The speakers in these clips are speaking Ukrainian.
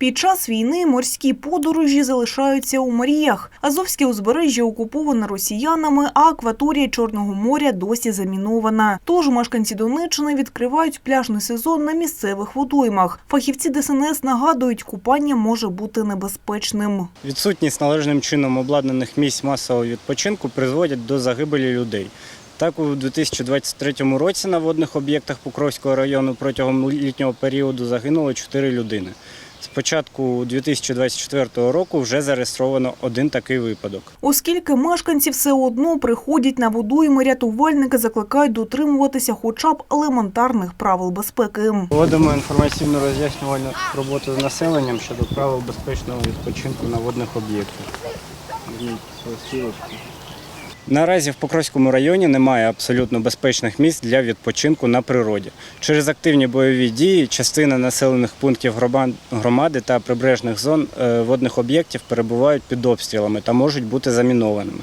Під час війни морські подорожі залишаються у мріях. Азовське узбережжя окуповане росіянами, а акваторія Чорного моря досі замінована. Тож мешканці Донеччини відкривають пляжний сезон на місцевих водоймах. Фахівці ДСНС нагадують, купання може бути небезпечним. Відсутність належним чином обладнаних місць масового відпочинку призводять до загибелі людей. Так, у 2023 році на водних об'єктах Покровського району протягом літнього періоду загинуло 4 людини. З початку 2024 року вже зареєстровано один такий випадок. Оскільки мешканці все одно приходять на водойми, рятувальники закликають дотримуватися хоча б елементарних правил безпеки. Проводимо інформаційну роз'яснювальну роботу з населенням щодо правил безпечного відпочинку на водних об'єктах. Наразі в Покровському районі немає абсолютно безпечних місць для відпочинку на природі. Через активні бойові дії частина населених пунктів громади та прибережних зон е, водних об'єктів перебувають під обстрілами та можуть бути замінованими.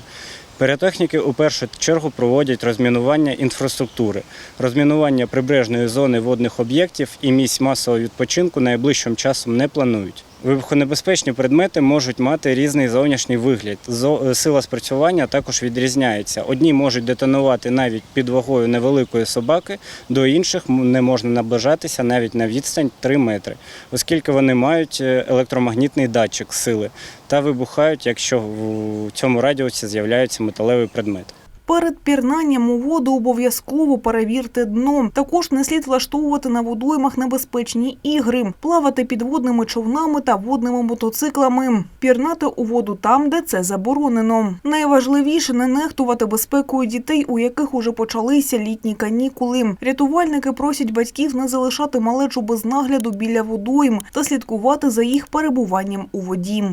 Піротехніки у першу чергу проводять розмінування інфраструктури, розмінування прибережної зони водних об'єктів і місць масового відпочинку найближчим часом не планують. Вибухонебезпечні предмети можуть мати різний зовнішній вигляд. Е, Сила спрацювання також відрізняється. Одні можуть детонувати навіть під вагою невеликої собаки, до інших не можна наближатися навіть на відстань 3 метри, оскільки вони мають е, електромагнітний датчик сили та вибухають, якщо в цьому радіусі з'являється металевий предмет. Перед пірнанням у воду обов'язково перевірте дно. Також не слід влаштовувати на водоймах небезпечні ігри, плавати підводними човнами та водними мотоциклами, пірнати у воду там, де це заборонено. Найважливіше не нехтувати безпекою дітей, у яких уже почалися літні канікули. Рятувальники просять батьків не залишати малечу без нагляду біля водойм та слідкувати за їх перебуванням у воді.